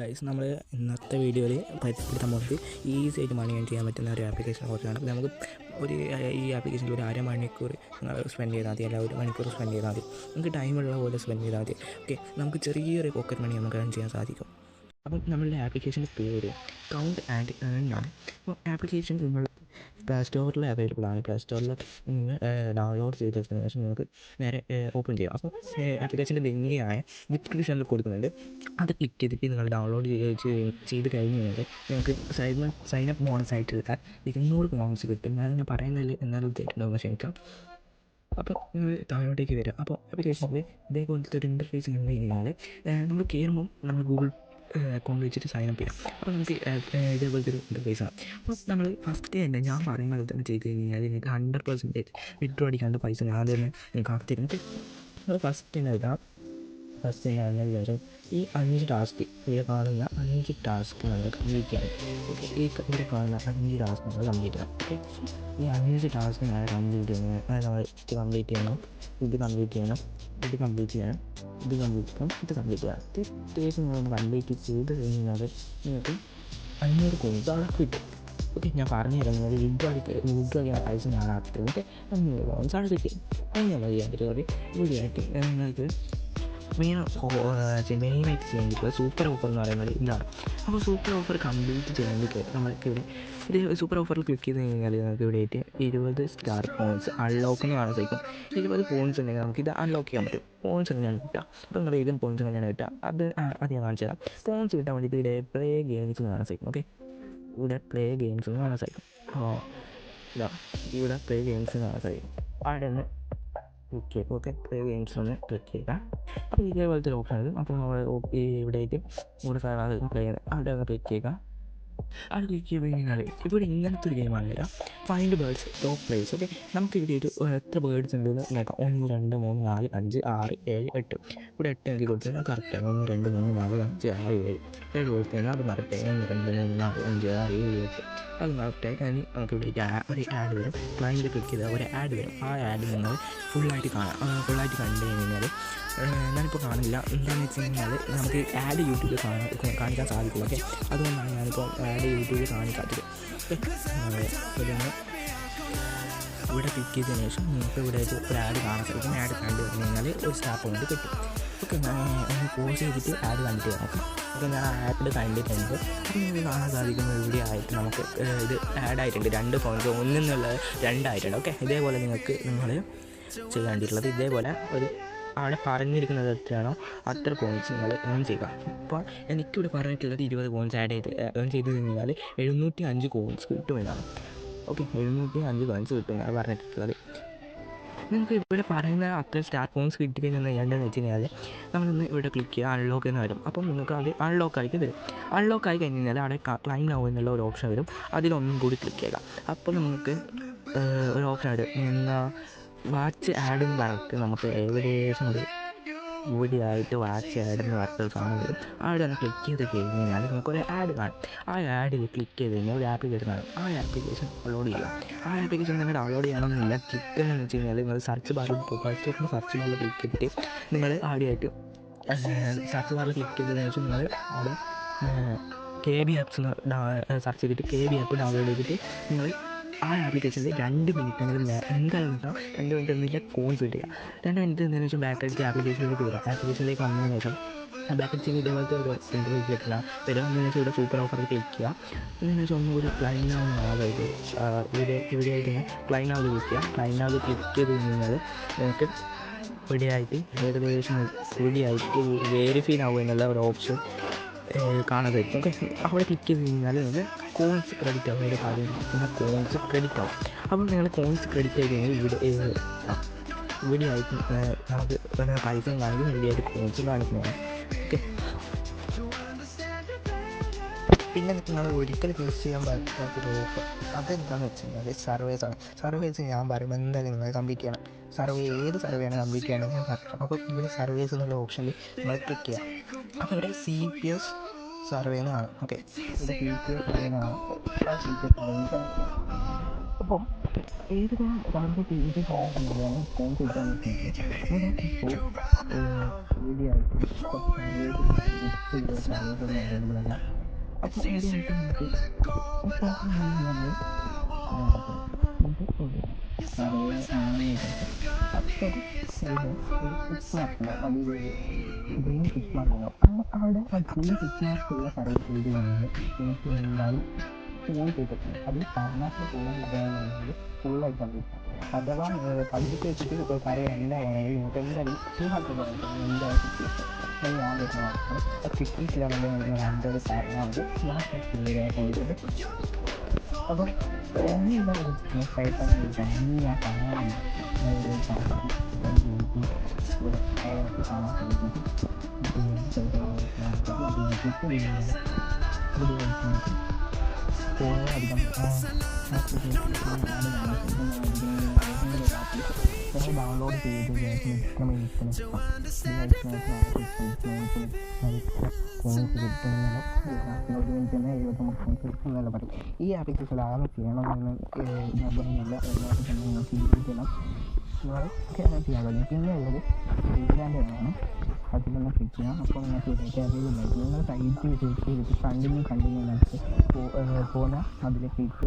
Guys നമ്മൾ ഇന്നത്തെ വീഡിയോയിൽ പരിചയപ്പെടുത്താൻ പോകുന്നത് ഈസി ആയിട്ട് മണി ഏൺ ചെയ്യാൻ പറ്റുന്ന ഒരു ആപ്ലിക്കേഷനെ കുറിച്ചാണ് നമുക്ക് ഒരു ഈ ആപ്ലിക്കേഷനിൽ ഒരു അരമണിക്കൂർ നിങ്ങൾ സ്പെൻഡ് ചെയ്താൽ മതി അല്ല ഒരു മണിക്കൂർ സ്പെൻഡ് ചെയ്താൽ മതി. നമുക്ക് ടൈമുള്ള പോലെ സ്പെൻഡ് ചെയ്താൽ മതി. ഓക്കെ നമുക്ക് ചെറിയൊരു പോക്കറ്റ് മണി നമുക്ക് ഏൺ ചെയ്യാൻ സാധിക്കും. അപ്പം നമ്മളുടെ ആപ്ലിക്കേഷന്റെ പേര് കൗണ്ട് ആൻഡ് ഏൺ ആണ്. അപ്പോൾ ആപ്ലിക്കേഷൻ നിങ്ങൾ പ്ലേ സ്റ്റോറിൽ അവൈലബിൾ ആണ്. പ്ലേ സ്റ്റോറിൽ നിങ്ങൾ ഡൗൺലോഡ് ചെയ്തതിന് ശേഷം നിങ്ങൾക്ക് നേരെ ഓപ്പൺ ചെയ്യാം. അപ്പോൾ ആപ്ലിക്കേഷന്റെ ലിങ്കിയായ ഡിസ്ക്രിപ്ഷനിൽ കൊടുക്കുന്നുണ്ട്. അത് ക്ലിക്ക് ചെയ്തിട്ട് നിങ്ങൾ ഡൗൺലോഡ് ചെയ്ത് കഴിഞ്ഞ് കഴിഞ്ഞാൽ നിങ്ങൾക്ക് സൈൻ സൈൻ അപ്പ് ബോണസ് ആയിട്ട് എടുത്താൽ ഇരുന്നൂറ് ബോണസ് കിട്ടും. ഞാൻ ഞാൻ പറയുന്നതിൽ എന്നാലും തെറ്റുണ്ടാവും ക്ഷമിക്കാം. അപ്പോൾ നിങ്ങൾ താഴോട്ടേക്ക് വരിക. അപ്പോൾ ആപ്ലിക്കേഷനിൽ ഇതേപോലത്തെ ഒരു ഇന്റർഫേസ് കണ്ടു കഴിഞ്ഞാൽ നമ്മൾ കയറുമ്പം നമ്മൾ ഗൂഗിൾ അക്കൗണ്ട് വെച്ചിട്ട് സൈൻ അപ്പ് ചെയ്യാം. അപ്പോൾ നമുക്ക് ഇതേപോലത്തെ ഒരു ഇന്റർഫേസ് ആണ് അപ്പോൾ നമ്മൾ ഫസ്റ്റ് തന്നെ ഞാൻ പറയുന്നത് തന്നെ ചെയ്ത് കഴിഞ്ഞാൽ നിങ്ങൾക്ക് ഹൺഡ്രഡ് പെർസെന്റേജ് വിഡ്രോ അടിക്കാണ്ട് പൈസ ഞാൻ തന്നെ കാത്തിരുന്നിട്ട് നമ്മൾ ഫസ്റ്റ് തന്നെ ഇതാ ഫസ്റ്റ് ഞാൻ ശേഷം ഈ അഞ്ച് ടാസ്ക് ഈ കാണുന്ന അഞ്ച് ടാസ്ക് നമ്മൾ കംപ്ലീറ്റ് ഓക്കെ ഈ കാണുന്ന അഞ്ച് ടാസ്ക് നമ്മൾ കംപ്ലീറ്റ് ചെയ്യണം ഓക്കെ ഈ അഞ്ച് ടാസ്ക് ഞാൻ കംപ്ലീറ്റ് ചെയ്യണം അത് നമ്മൾ ഇത് കംപ്ലീറ്റ് ചെയ്യണം ഇത് കംപ്ലീറ്റ് ചെയ്യണം ഇത് കംപ്ലീറ്റ് ചെയ്യണം ഇത് കംപ്ലീറ്റ് ചെയ്യണം ഇത് കംപ്ലീറ്റ് ചെയ്യണം ഇത് ഇത്രയും നമ്മൾ കംപ്ലീറ്റ് ചെയ്ത് കഴിഞ്ഞാൽ നിങ്ങൾക്ക് അഞ്ഞൂറ് കോയിൻസ് അവിടെ കിട്ടും ഓക്കെ ഞാൻ പറഞ്ഞു തരുന്നത് വിഡ്രോ ചെയ്യാൻ പൈസ ഞാൻ ആക്കുന്നത് അഞ്ഞൂറ് അവിടെ കിട്ടും അങ്ങനെ ചെയ്യാൻ പറ്റും വീഡിയോ ആയിട്ട് നിങ്ങൾക്ക് മെയിൻ മെയിനായിട്ട് ചെയ്യേണ്ടത് സൂപ്പർ ഓഫർ എന്ന് പറയുന്നത് ഇതാണ്. അപ്പോൾ സൂപ്പർ ഓഫർ കംപ്ലീറ്റ് ചെയ്യേണ്ടത് നമ്മൾക്ക് ഇവിടെ ഇത് സൂപ്പർ ഓഫറിൽ ക്ലിക്ക് ചെയ്ത് കഴിഞ്ഞാൽ നമുക്ക് ഇവിടെ ആയിട്ട് ഇരുപത് സ്റ്റാർ പോയിന്റ്സ് അൺലോക്ക് എന്ന് കാണാൻ സാധിക്കും ഇരുപത് പോയിന്റ്സ് ഉണ്ടെങ്കിൽ നമുക്ക് ഇത് അൺലോക്ക് ചെയ്യാൻ പറ്റും. പോയിന്റ്സ് എങ്ങനെയാണ് കിട്ടുക അപ്പോൾ നിങ്ങൾ ഏതും പോയിന്റ്സ് എങ്ങനെയാണ് കിട്ടുക അത് അത് ഞാൻ കാണിച്ചു തരാം. പോയിന്റ്സ് കിട്ടാൻ വേണ്ടിയിട്ട് ഇവിടെ പ്ലേ ഗെയിംസ് എന്ന് കാണാൻ സാധിക്കും ഓക്കെ ഇവിടെ പ്ലേ ഗെയിംസ് എന്ന് കാണാൻ സാധിക്കും ഓ ഇതാ ഇവിടെ പ്ലേ ഗെയിംസ് എന്ന് കാണാൻ സാധിക്കും അവിടെ നിന്ന് ഓക്കെ പ്ലേ ഗെയിംസ് ഒന്ന് ക്ലിക്ക് ചെയ്യുക. അപ്പോൾ ഇതേപോലത്തെ ഒരു ആണ് അപ്പോൾ നമ്മൾ ഇവിടേക്ക് ഒരു സാധനം പ്ലേ അവിടെ ഒന്ന് ക്ലിക്ക് ചെയ്യുക. അത് ഗെയിം കഴിഞ്ഞാൽ ഇവിടെ ഇങ്ങനത്തെ ഒരു ഗെയിമാണ് വരിക find birds top place okay നമുക്ക് ഇവിടെ ഒരു എത്ര ബേർഡ്സ് ഉണ്ടെന്ന് നോക്കാം. ഒന്ന് രണ്ട് മൂന്ന് നാല് അഞ്ച് ആറ് ഏഴ് എട്ട്. ഇവിടെ എട്ട് എനിക്ക് കൊടുത്താൽ കറക്റ്റാണ് ഒന്ന് രണ്ട് മൂന്ന് നാല് അഞ്ച് ആറ് ഏഴ്. ഏഴ് കൊടുത്താൽ അത് മറക്കട്ടെ. ഒന്ന് രണ്ട് മൂന്ന് നാല് അഞ്ച് ആറ് ഏഴ് എട്ട്. അത് മറക്കട്ടെ. അതിന് നമുക്ക് ഇവിടെ ഒരു ആഡ് വരും. ക്ലൈന്റ് ക്ലിക്ക് ചെയ്താൽ ഒരു ആഡ് വരും. ആ ആഡ് നിങ്ങൾ ഫുള്ളായിട്ട് കാണാം. ഫുള്ളായിട്ട് കണ്ടു കഴിഞ്ഞാൽ ഞാനിപ്പോൾ കാണില്ല. എന്താണെന്ന് വെച്ച് കഴിഞ്ഞാൽ നമുക്ക് ആഡ് യൂട്യൂബിൽ കാണാൻ കാണിക്കാൻ സാധിക്കും ഓക്കെ അതുകൊണ്ടാണ് ഞാനിപ്പോൾ ആഡ് യൂട്യൂബിൽ കാണിക്കാത്തത്. ഇതൊന്ന് ഇവിടെ ക്ലിക്ക് ചെയ്തതിന് ശേഷം നിങ്ങൾക്ക് ഇവിടെ ഒരു ആഡ് കാണാൻ സാധിക്കും ആഡ് കണ്ടു വന്നു കഴിഞ്ഞാൽ ഒരു സ്റ്റാപ്പ് കൊണ്ട് കിട്ടും. ഓക്കെ ഞാൻ പോസ് ചെയ്തിട്ട് ആഡ് കണ്ടിട്ട് നോക്കാം. ഓക്കെ ഞാൻ ആഡ് കണ്ടിട്ടുണ്ട്. നിങ്ങൾക്ക് കാണാൻ സാധിക്കുന്ന ഇവിടെ ആയിട്ട് നമുക്ക് ഇത് ആഡ് ആയിട്ടുണ്ട്. രണ്ട് പോയിന്റ് ഒന്നെന്നുള്ളത് രണ്ടായിട്ടുണ്ട്. ഓക്കെ ഇതേപോലെ നിങ്ങൾക്ക് നിങ്ങൾ ചെയ്യാണ്ടിട്ടുള്ളത് ഇതേപോലെ ഒരു അവിടെ പറഞ്ഞിരിക്കുന്നത് എത്രയാണോ അത്ര പോയിന്റ്സ് നിങ്ങൾ ഏൺ ചെയ്യുക. അപ്പോൾ എനിക്കിവിടെ പറഞ്ഞിട്ടുള്ളത് ഇരുപത് പോയിന്റ്സ് ആഡ് ചെയ്ത് ഏൺ ചെയ്ത് കഴിഞ്ഞാൽ എഴുന്നൂറ്റി അഞ്ച് കോയിൻസ് കിട്ടുമെന്നാണ്. ഓക്കെ എഴുന്നൂറ്റി അഞ്ച് കോയിൻസ് കിട്ടുമെന്നാണ് പറഞ്ഞിട്ടുള്ളത്. നിങ്ങൾക്ക് ഇവിടെ പറയുന്ന അത്ര സ്റ്റാർ പോയിന്റ്സ് കിട്ടിക്കഴിഞ്ഞാൽ ഞണ്ടെന്ന് വെച്ച് കഴിഞ്ഞാൽ നമ്മളൊന്ന് ഇവിടെ ക്ലിക്ക് ചെയ്യുക അൺലോക്ക് എന്ന് വരും. അപ്പം നിങ്ങൾക്ക് അത് അൺലോക്ക് ആയി വരും. അൺലോക്ക് ആയി കഴിഞ്ഞ് കഴിഞ്ഞാൽ അവിടെ ക്ലൈം നൗ എന്നുള്ള ഒരു ഓപ്ഷൻ വരും. അതിലൊന്നും കൂടി ക്ലിക്ക് ചെയ്യുക. അപ്പോൾ നിങ്ങൾക്ക് ഒരു ഓപ്ഷൻ വരും എന്താ വാച്ച് ആഡ് എന്ന് പറഞ്ഞിട്ട് നമുക്ക് ഏകദേശം ഒരു ഇവിടെയായിട്ട് വാച്ച് ആഡ് എന്ന് പറഞ്ഞിട്ട് സാധനം വരും. അവിടെ ഒന്ന് ക്ലിക്ക് ചെയ്ത് കഴിഞ്ഞ് കഴിഞ്ഞാൽ നമുക്ക് ഒരു ആഡ് കാണും. ആ ആഡിൽ ക്ലിക്ക് ചെയ്ത് കഴിഞ്ഞാൽ ഒരു ആപ്ലിക്കേഷൻ കാണും. ആ ആപ്ലിക്കേഷൻ ഡൗൺലോഡ് ചെയ്യുക ആ ആപ്ലിക്കേഷൻ നിങ്ങൾ ഡൗൺലോഡ് ചെയ്യണമെന്നില്ല ക്ലിക്ക് എന്ന് വെച്ച് കഴിഞ്ഞാൽ നിങ്ങൾ സെർച്ച് ബാറിൽ സെർച്ച് ബാറിൽ സെർച്ച് ബാറിൽ ക്ലിക്ക് ചെയ്തിട്ട് നിങ്ങൾ ആദ്യമായിട്ട് സെർച്ച് ബാറിൽ ക്ലിക്ക് ചെയ്തതിനു ശേഷം നിങ്ങൾ അവിടെ കെ ബി ആപ്സ് സെർച്ച് ചെയ്തിട്ട് കെ ബി ആപ്പ് ഡൗൺലോഡ് ചെയ്തിട്ട് നിങ്ങൾ ആ ആപ്ലിക്കേഷനിൽ രണ്ട് മിനിറ്റെങ്കിലും എന്തായാലും ഉണ്ടാവും രണ്ട് മിനിറ്റ് എന്തെങ്കിലും കോൺസ് കിട്ടുക രണ്ട് മിനിറ്റ് എന്തെങ്കിലും വെച്ചാൽ ബാറ്ററി ആപ്ലിക്കേഷനിലേക്ക് വരിക ആപ്ലിക്കേഷനിലേക്ക് വന്നതിന് ശേഷം ആ ബാറ്ററി ചെയ്യുന്ന ഇതേപോലത്തെ ഒരു ഇന്റർവ്യൂ കിട്ടില്ല വരിക എന്ന് വെച്ചാൽ ഇവിടെ സൂപ്പർ ഓഫർ ക്ലിക്ക് ചെയ്യുക. വെച്ചാൽ ഒന്നുകൂടി ഒന്നും കൂടി ക്ലൈൻ ആവുന്ന അതായത് ഇവിടെ ഇവിടെ ആയിട്ട് ക്ലൈൻ ആവുക ക്ലിക്ക് പ്ലൈൻ ആവുക ക്ലിക്ക് ചെയ്ത് കഴിഞ്ഞാൽ നിങ്ങൾക്ക് റെഡിയായിട്ട് ഏകദേശം റെഡിയായിട്ട് വേരിഫൈ ആവുക എന്നുള്ള ഒരു ഓപ്ഷൻ പറ്റും ഓക്കെ അവിടെ ക്ലിക്ക് ചെയ്ത് കഴിഞ്ഞാൽ നിങ്ങൾ കോയിൻസ് ക്രെഡിറ്റ് ആവും. അതിന്റെ കാര്യം പിന്നെ കോയിൻസ് ക്രെഡിറ്റ് ആവും. അപ്പോൾ നിങ്ങൾ കോയിൻസ് ക്രെഡിറ്റ് ആയി കഴിഞ്ഞാൽ ഇവിടെ ഇവിടെ ആയിട്ട് നമുക്ക് പൈസ കാണിക്കും ഇവിടെ ആയിട്ട് കോയിൻസ് കാണിക്കുന്നതാണ് ഓക്കെ പിന്നെ നിങ്ങൾ ഒരിക്കലും യൂസ് ചെയ്യാൻ പറ്റാത്തൊരു ഓഫർ അതെന്താണെന്ന് വെച്ച് കഴിഞ്ഞാൽ സർവേസ് ആണ്. സർവേസ് ഞാൻ പറയുമ്പോൾ എന്തായാലും നിങ്ങൾ കംപ്ലീറ്റ് ചെയ്യണം. സർവേ ഏത് സർവേ ആണ് കംപ്ലീറ്റ് ചെയ്യണമെന്ന് ഞാൻ പറയാം അപ്പോൾ ഇവിടെ സർവേസ് എന്നുള്ള ഓപ്ഷനിൽ നിങ്ങൾ ക്ലിക്ക് ചെയ്യാം. അപ്പോൾ ഇവിടെ സി പി എസ് സർവേ എന്ന് കാണും ഓക്കെ ഇവിടെ സി പി എസ് സർവേ എന്ന് കാണും ആ സി പി എസ് സർവേ അപ്പം അപ്പോൾ ഏത് കളറിന്റെ ടി വി കാണുന്നതാണ് ഫോൺ കിട്ടാന്ന് വെച്ചാൽ വീഡിയോ ആയിട്ട് കുറച്ച് അവൈലബിൾ അല്ല അപ്പോൾ വീഡിയോ ഇപ്പോൾ നമ്മൾ അവിടെ ഫുള്ള് സിക്സ് മാർക്കുള്ള സർവീസ് ചെയ്ത് കഴിഞ്ഞാൽ എനിക്ക് എന്തായാലും ഫോൺ ചെയ്തിട്ടുണ്ട് അത് കാരണാസ് ഫോൺ ഇതാണെങ്കിൽ ഫുള്ളായി കണ്ടിട്ട് അഥവാ പഠിപ്പിച്ച് വെച്ചിട്ട് ഇപ്പോൾ കാര്യം എന്തായാലും നിങ്ങൾക്ക് എന്തായാലും എന്തായാലും സിറ്റുവേഷൻ ഞാൻ വരുന്ന കിട്ടിയിട്ടില്ലാണെങ്കിൽ രണ്ടൊരു കാരണമാണ് ഞാൻ കൊടുത്തിട്ട് അപ്പോൾ എന്നുള്ള ഒരു സൈറ്റ് ഞാൻ കാണാറുണ്ട് ഡൗൺലോഡ് ചെയ്ത് ഈ ആപ്ലിക്കേഷൻ ആകെ ചെയ്യണമെന്ന് നിർബന്ധമില്ല എല്ലാവർക്കും തന്നെ നിങ്ങൾക്ക് ചെയ്യണം നിങ്ങൾ ചെയ്യാൻ പറ്റും പിന്നെ ഉള്ളത് ആണ് അതിലൊന്ന് ക്ലിക്ക് ചെയ്യാം അപ്പോൾ നിങ്ങൾക്ക് ഇതിലേക്ക് നിങ്ങൾ ക്ലിക്ക് ചെയ്തിട്ട് കണ്ടിന്യൂ കണ്ടിന്യൂ അടിച്ച് പോകുന്ന അതിൽ ക്ലിക്ക്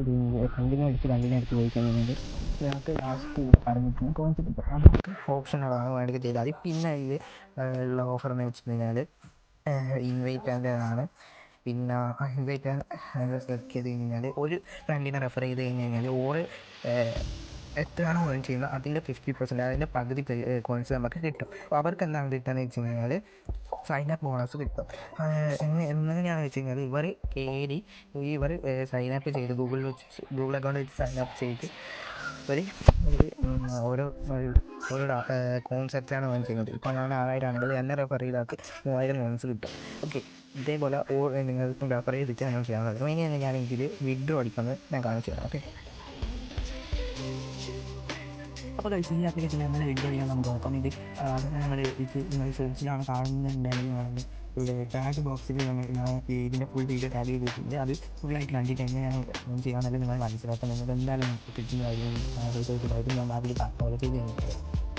കണ്ടിന്യൂ അടിച്ച് കണ്ടിന്യൂ അടിച്ച് നിങ്ങൾക്ക് ലാസ്റ്റ് പറഞ്ഞിട്ട് കോൺസെപ്റ്റ് കിട്ടും ഓപ്ഷനുകളാണ് വേണമെങ്കിൽ ചെയ്താൽ പിന്നെ ഇതിൽ ഉള്ള ഓഫർ എന്ന് വെച്ച് കഴിഞ്ഞാൽ ഇൻവൈറ്റ് ആണ് പിന്നെ ഇൻവൈറ്റ് സെലക്ട് ചെയ്ത് കഴിഞ്ഞാൽ ഒരു ഫ്രണ്ടിനെ റെഫർ ചെയ്ത് കഴിഞ്ഞ് കഴിഞ്ഞാൽ ഓറ് എത്രയാണോ ഏൺ ചെയ്യുന്നത് അതിന്റെ ഫിഫ്റ്റി പെർസെന്റ് അതിന്റെ പകുതി കോയിൻസ് നമുക്ക് കിട്ടും. അപ്പോൾ അവർക്ക് എന്താണ് കിട്ടുകയെന്ന് വെച്ച് കഴിഞ്ഞാൽ സൈൻ അപ്പ് ബോണസ് കിട്ടും. എങ്ങനെ എങ്ങനെയാണെന്ന് വെച്ച് കഴിഞ്ഞാൽ ഇവർ കയറി ഇവർ സൈൻ അപ്പ് ചെയ്ത് ഗൂഗിൾ വെച്ച് ഗൂഗിൾ അക്കൗണ്ട് വെച്ച് സൈൻ അപ്പ് ചെയ്ത് ഇവർ ഓരോ ഓരോ കോയിൻസ് എത്രയാണ് ഏൺ ചെയ്യുന്നത്. ഇപ്പോൾ ഞാൻ ആറായിരം ആണെങ്കിൽ എന്നെ റെഫർ ചെയ്താൽ മൂവായിരം കോൺസ് കിട്ടും. ഓക്കെ ഇതേപോലെ ഓ നിങ്ങൾക്ക് റെഫർ ചെയ്തിട്ട് ഞാൻ ചെയ്യാൻ സാധിക്കും ഇനി ഞാൻ ഇതിൽ വിഡ്രോ അടിക്കുന്നത് ഞാൻ കാണിച്ചു തരാം ഓക്കെ അപ്പോൾ കഴിച്ച് ഈ ആപ്ലിക്കേഷൻ എങ്ങനെ വീഡിയോ ചെയ്യാൻ നമുക്ക് നോക്കാം ഇത് നിങ്ങൾ ഇത് നിങ്ങൾ സെർച്ചിലാണ് കാണുന്നുണ്ടെങ്കിൽ ഇവിടെ ടാഗ് ബോക്സിൽ നമ്മൾ ഇതിന്റെ ഫുൾ വീഡിയോ ടാഗ് ചെയ്തിട്ടുണ്ട്. അത് ഫുള്ളായിട്ട് കണ്ടിട്ട് എങ്ങനെയാണ് ചെയ്യാമെന്നല്ല നിങ്ങൾ മനസ്സിലാക്കാൻ നിങ്ങൾ എന്തായാലും കിട്ടുന്നതായിരിക്കും റിസൾട്ടിലായിരിക്കും ഞാൻ അതിൽ ഫോളോ ചെയ്ത്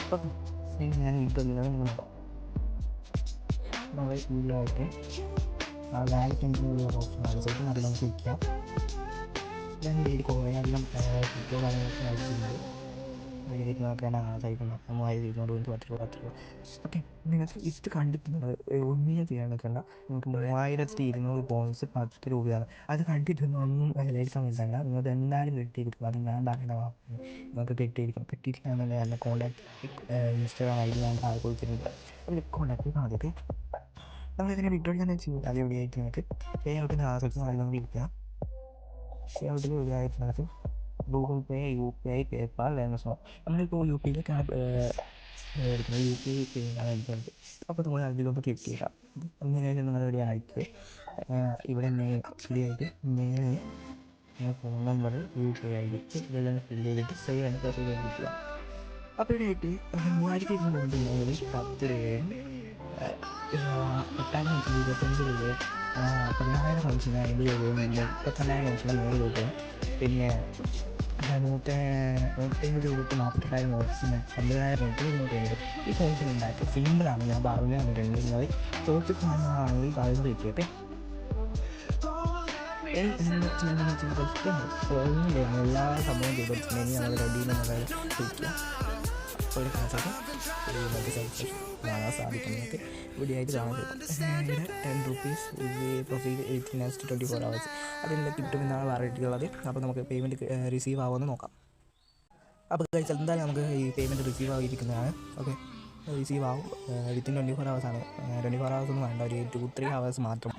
അപ്പം ഞാൻ ഇപ്പോൾ നിങ്ങൾ നമ്മൾ ഫുള്ളായിട്ട് ആ വാലറ്റിന്റെ ഓപ്ഷൻ അത് നമുക്ക് വയ്ക്കാം ഞാൻ കുറേ അധികം കാര്യങ്ങളൊക്കെ ആയിട്ടുണ്ട് ആയിരത്തി നോക്കാനാണ് സഹിക്കുന്നത്. മൂവായിരത്തി ഇരുന്നൂറ് പത്ത് പത്ത് ഓക്കെ ഇത് കണ്ടിട്ടുള്ളത് ഒന്നിനെ ചെയ്യാൻ നിൽക്കണ്ട. നിങ്ങൾക്ക് മൂവായിരത്തി ഇരുന്നൂറ് പോയിന്റ്സ് പത്ത് രൂപയാണ്. അത് കണ്ടിട്ടൊന്നും ഒന്നും നിൽക്കണ്ട നിങ്ങൾക്ക് എന്തായാലും കിട്ടിയിരിക്കും. അത് ഞാൻ പറയുന്ന നിങ്ങൾക്ക് കിട്ടിയിരിക്കും. കിട്ടിയിട്ടില്ലാന്നുണ്ടെങ്കിൽ എന്റെ കോൺടാക്ട് ഇൻസ്റ്റാഗ്രാം ഐ ഡി ഞാൻ താഴെ കൊടുത്തിട്ടുണ്ട്. അതിൽ കോൺടാക്ട് ആദ്യത്തെ നമ്മളിതിനെ നമ്മൾ ഇതിനെ വിഡ്രോ ചെയ്യാൻ വെച്ച് അത് എവിടെയായിട്ട് നിങ്ങൾക്ക്. പേ ഔട്ടിന്റെ ആസക്തി നമ്മൾ വിളിക്കുക. പേ ഔട്ടിൽ നിങ്ങൾക്ക് Google Pay U P I PayPal Amazon നമ്മളിപ്പോൾ യു പിയിലെ ക്യാബ് എടുക്കുന്നത് യു പി ഐ എടുക്കുന്നത് അപ്പോൾ നമ്മൾ അതിലൊന്ന് ക്ലിക്ക് ചെയ്യുക അങ്ങനെ നിങ്ങൾ ഇവിടെ ആയിട്ട് ഇവിടെ ഫ്രീ ആയിട്ട് mail phone number U P I ഡിക്ക് ഇതെല്ലാം ഫില്ല് ചെയ്തിട്ട് സേവ് ആണ് പ്രസ് ചെയ്ത് അപ്പോഴായിട്ട് മൂവായിരത്തി ഇരുന്നൂറ് പത്ത് രൂപയും എട്ടായിരം ഇരുപത്തഞ്ച് രൂപയും പതിനായിരം ഫംഗ്ഷന് അമ്പത് രൂപയും മുപ്പത്തൊന്നായിരം ഫംഗ്ഷന് നൂറ് രൂപയും പിന്നെ നൂറ്റി നൂറ്റമ്പത് രൂപയ്ക്ക് നാൽപ്പത്തെട്ടായിരം ഫംഗ്ഷന് അമ്പതിനായിരം രൂപയ്ക്ക് നൂറ്റി എഴുപത് ഈ ഫംഗ്ഷൻ ഉണ്ടായിട്ട് സിമ്പിളാണ് ഞാൻ തന്നിട്ടുണ്ട് നിങ്ങൾ ചോദിച്ചു കാണുന്നതാണെങ്കിൽ പറഞ്ഞു വെച്ചോട്ടെ എല്ലാ സംഭവം ചെയ്തിട്ടുണ്ടെങ്കിൽ നമ്മൾ റെഡിയിൽ വിളിക്കുക ഒരു സൈറ്റ് വാങ്ങാൻ സാധിക്കും നിങ്ങൾക്ക് ഇവിടെയായിട്ട് കാണാൻ പറ്റും ten rupees profile eighteen last twenty four hours അതിൽ കിട്ടുമെന്നാണ് പറഞ്ഞിട്ടുള്ളത് അപ്പോൾ നമുക്ക് പേയ്മെന്റ് റിസീവ് ആവുമെന്ന് നോക്കാം അപ്പോൾ കഴിച്ചാൽ എന്തായാലും നമുക്ക് ഈ പേയ്മെന്റ് റിസീവ് ആയിരിക്കുന്നതാണ് ഓക്കെ റിസീവ് ആവും വിത്തിൻ ട്വന്റി ഫോർ അവേഴ്സാണ് ട്വന്റി ഫോർ അവേഴ്സ് ഒന്നും വേണ്ട. ഒരു ടു ത്രീ അവേഴ്സ് മാത്രം.